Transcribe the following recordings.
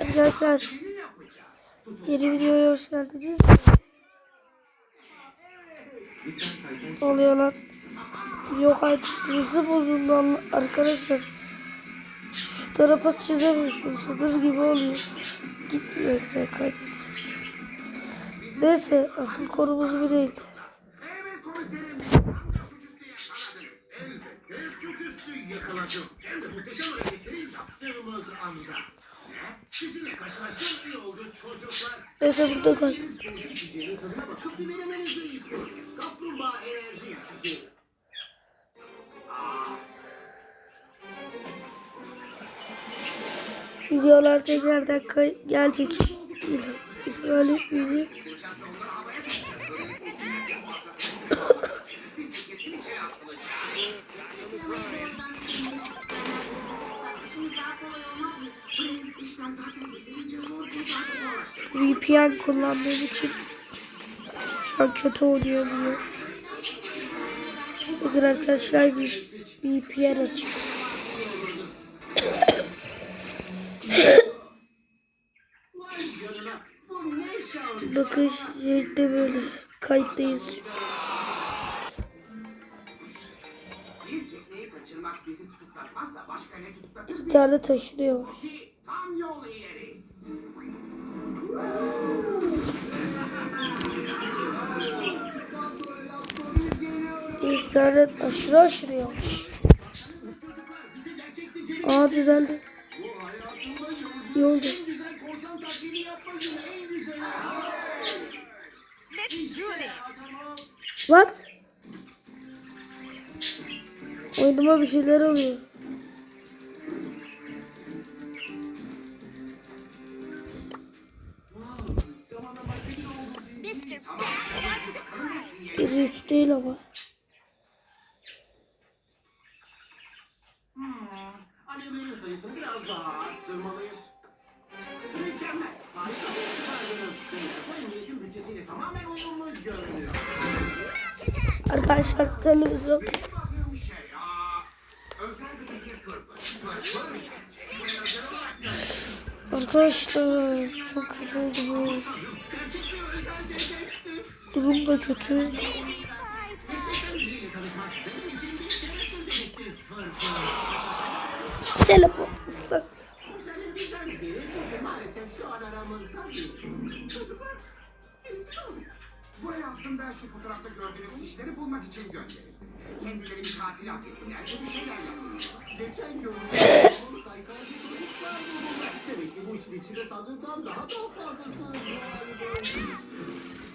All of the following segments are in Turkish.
Arkadaşlar yeni videoya hoş geldiniz. Oluyor lan? Yok artık hızı bozuldu arkadaşlar. Şu tarafa çizemiyorsun. Sınır gibi oluyor. Gitmiyor. Neyse asıl konumuz bu değil. Neyse burada kal. Videolar tekrardan gelecek. İsmail etmeyecek. VPN kullandığım için şu an kötü oluyor diyor. Bugün arkadaşlar bir VPN açık. Bu. Bakın şeyde böyle kayıttayız. Bir tekneyi. İnternet aşırı aşırı yavaş. Aa düzeldi. İyi oldu. What? Oyunuma bir şeyler oluyor. Hmm, alevlerin sayısını biraz daha arttırmalıyız. Mükemmel. Harika bir iş Bu emniyetin bütçesiyle tamamen uyumlu görünüyor. Arkadaşlar televizyon. Şey. Arkadaşlar çok kötü oldu bu. Durum da kötü. Telefon ıslak. Maalesef şu an aramızda Buraya aslında şu fotoğrafta gördüğünüz işleri bulmak için gönderildim. Kendileri bir katil hak ettiler. Bir şeyler yaptılar. Geçen gün. Demek ki bu işin içinde sandığımdan daha da fazlası vardı.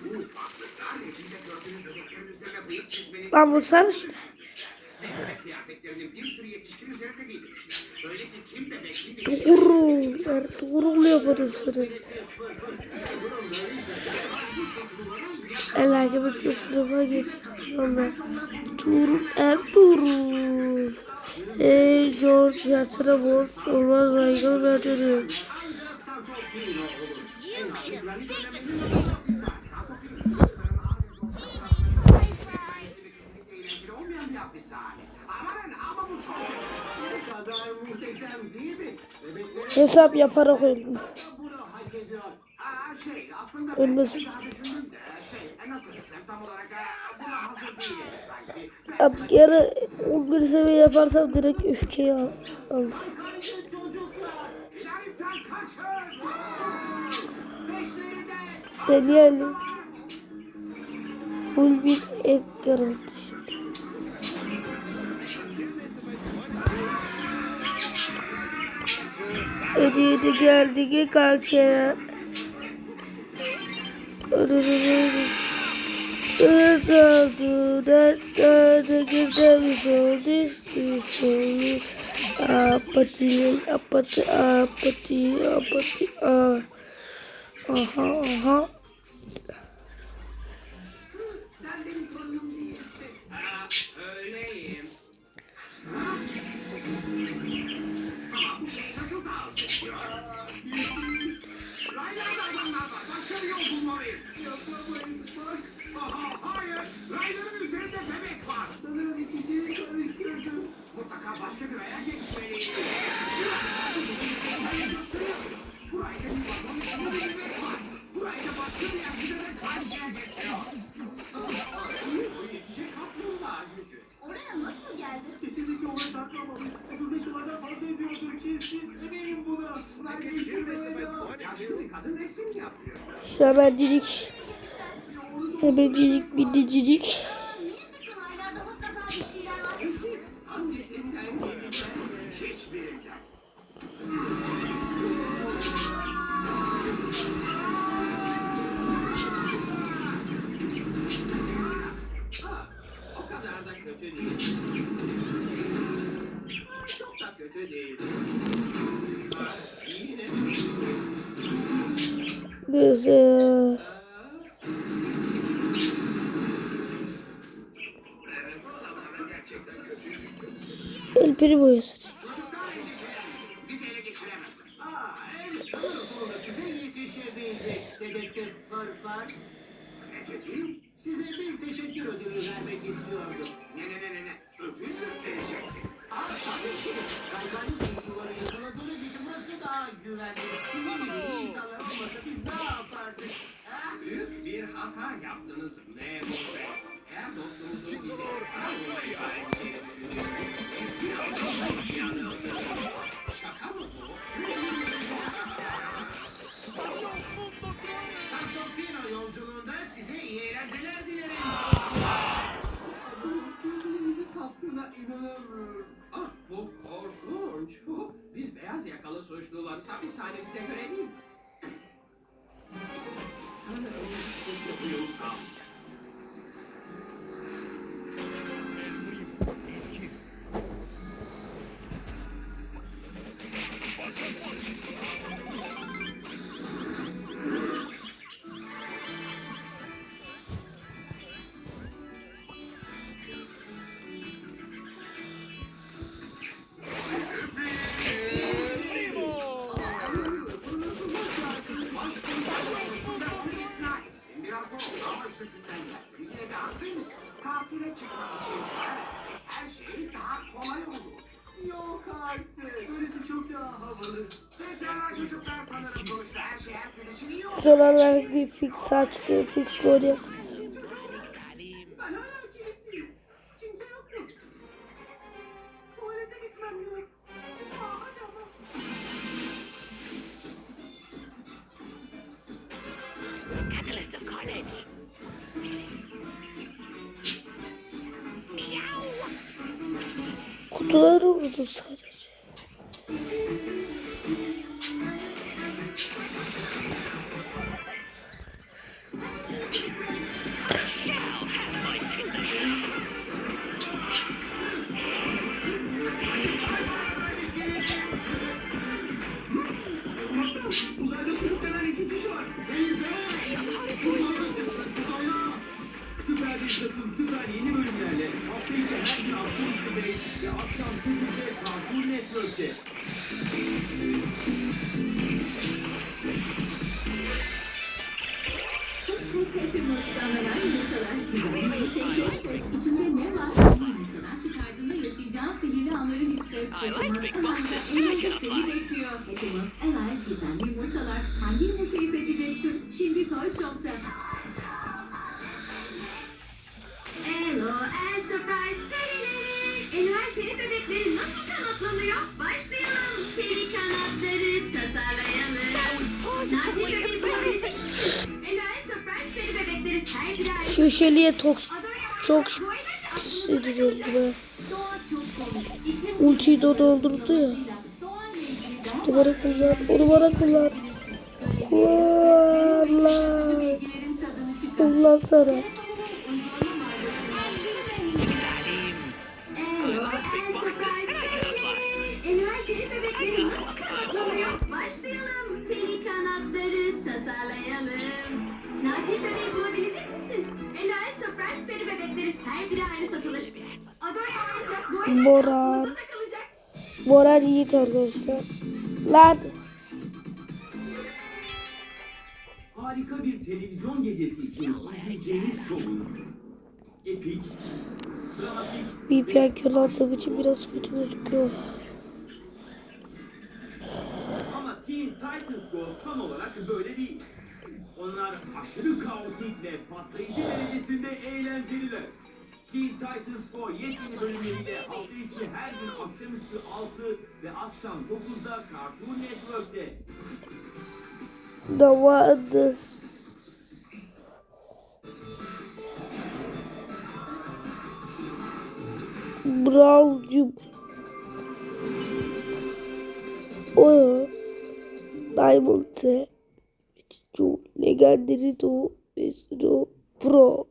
Bu ufaklıklar resimde gördüğünüz bebeklerin üzerine bıyık çizmenin... Lan vursana şunu. Ve bebek kıyafetlerinin bir sürü yetişkin üzerinde giydirmişler. Tuğrul. Ertuğrul yaparım seni. El hakemin sınıfa geçiyorum ben. Tuğrul Ertuğrul. Ey George yatsana borç olmaz Michael ben dönüyorum. Hapishane. Amanın ama bu çok ne kadar muhteşem değil mi? Bebeklerin Hesap yaparak öldüm. bunu hak ediyor. Aa, şey aslında ben Ölmesin. bir daha düşündüm de şey nasıl desem tam olarak e, buna hazır değiliz sanki. Abi yarı 11 seviye yaparsam direkt öfkeyi al alacağım. Haydi çocuklar ileriden kaçın. Peşlerinde Deneyelim. Full bir Edgar oldu şimdi. Ödeydi geldi ki kalçaya. Dört oldu, dört dörde girdemiz oldu, işte oldu. Apati, apati, apati, apati, ah. Aha, aha. mutlaka başka bir aya geçmeliyim. Burayı da bir yaşında bir bebek var. Burayı da başka bir yaşında da karşıya Şöyle dedik. Hemen dedik bir dedik. Size yetişebildik. Dedektif Fırfır. Dedektif? Size bir teşekkür ödülü vermek istiyordum. Ne ne ne ne ne? Daha güvenli. Sizin gibi insanlar olmasa biz ne yapardık? Ha? Büyük bir hata yaptınız memur bey. Eğer dostumuzun bize suçlularız. Hapishanemize göre değil. Sanırım bu uyum Son olarak bir fix açtı. Fix. Kimse yok. Kutuları vurdu sadece. 2'de ve akşam 8'de Cartoon Network'te. Kurt kaçırmasından yumurtalar güvenmeyi tek İçinde ne var? Yumurtadan çıkardığında yaşayacağın sihirli anları hisset. Kaçırmaz Alive seni bekliyor. Kaçırmaz Alive gizemli yumurtalar. Hangi yumurtayı seçeceksin? Şimdi Toy Shop'ta. Şu şeliye tok çok pis ediyordu kalacak. be. Ultiyi de doldurdu ya. Bana kullan. Onu kullan. Kullan. Kullan sana. Hello and surprise perileri. Adaya ancak boy ve Bora. aklınıza takılacak. Moral Yiğit arkadaşlar. Lan. Harika bir televizyon gecesi için izleyeceğiniz şovun epik, dramatik VPN kullandığım için biraz kötü gözüküyor. ama Teen Titans Go tam olarak böyle değil. Onlar aşırı kaotik ve patlayıcı derecesinde eğlenceliler. Teen Titans Go yepyeni bölümleriyle hafta içi her gün akşamüstü 6 ve akşam 9'da Cartoon Network'te. The Wonders. Brown'cum. O. Şu Legendary Do. Bestro. Pro.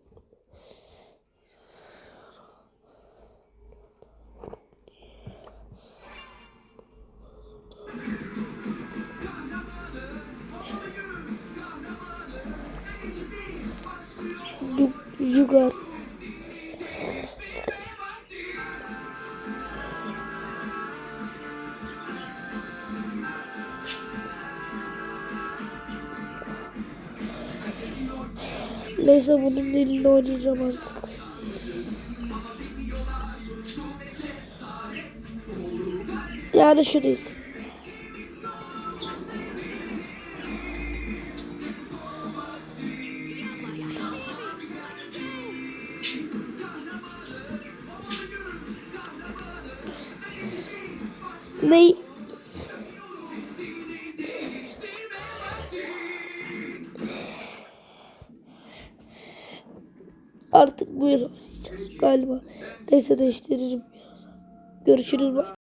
Jugar. Neyse bunun dilini oynayacağım artık. Yani şu değil. Ne? Artık buyur oynayacağız galiba. Neyse değiştiririm. Görüşürüz. Bye.